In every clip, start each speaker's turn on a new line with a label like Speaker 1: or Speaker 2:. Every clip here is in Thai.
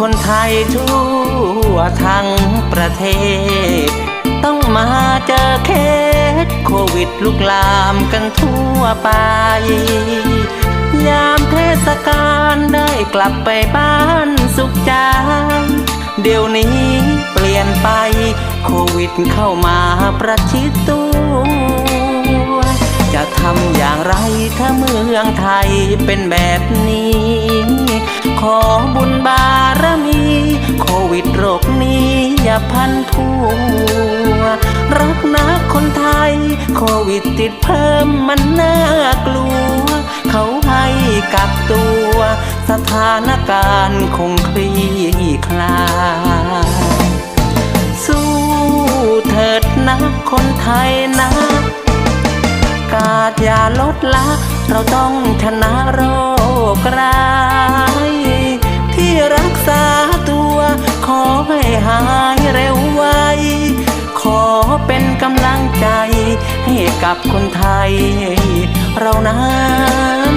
Speaker 1: คนไทยทั่วทั้งประเทศ ต้องมาเจอเคสโควิดลุกลามกันทั่วไป ยามเทศกาลได้กลับไปบ้านสุขใจ เดี๋ยวนี้เปลี่ยนไปโควิดเข้ามาประชิดตัวจะทำอย่างไรถ้าเมืองไทยเป็นแบบนี้ ขอบุญบารมี โควิดโรคนี้อย่าพันทั่วรักนะคนไทย โควิดติดเพิ่มมันน่ากลัว เขาให้กักตัว สถานการณ์คงคลี่คลายสู้เถิดนะคนไทยนะ กาดอย่าลดละ เราต้องชนะโรคร้าย หายเร็วไว ขอเป็นกำลังใจ ให้กับคนไทย เรานั้น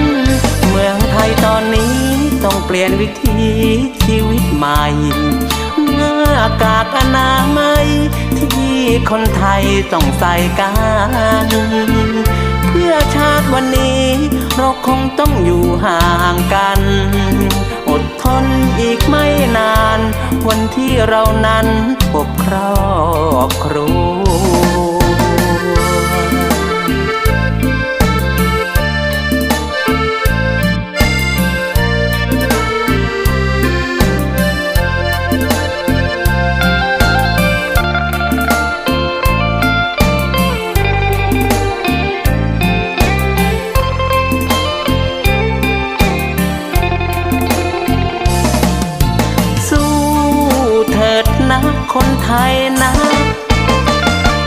Speaker 1: เมืองไทยตอนนี้ต้องเปลี่ยนวิถีชีวิตใหม่หน้ากากอนามัย ที่คนไทยต้องใส่กัน เพื่อชาติวันนี้ เราคงต้องอยู่ห่างกัน อดทนอีกไม่ วันที่เรานั้นพบครอ ดนะคนไทยนะ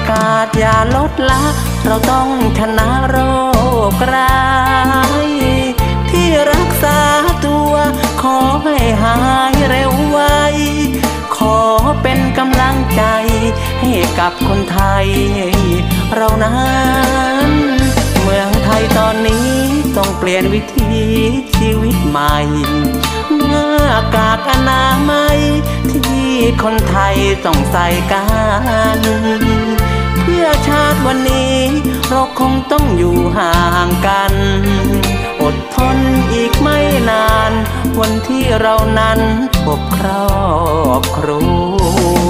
Speaker 1: กาดอย่าลดละ เราต้องชนะโรคร้าย ที่รักษาตัว ขอให้หายเร็วไว ขอเป็นกำลังใจ ให้กับคนไทย เรานั้นเมืองไทยตอนนี้ต้องเปลี่ยนวิถีชีวิตใหม่หน้ากากอนามัย คนไทยต้องใส่กัน เพื่อชาติวันนี้ เราคงต้องอยู่ห่างกัน อดทนอีกไม่นาน วันที่เรานั้นพบครอบครัว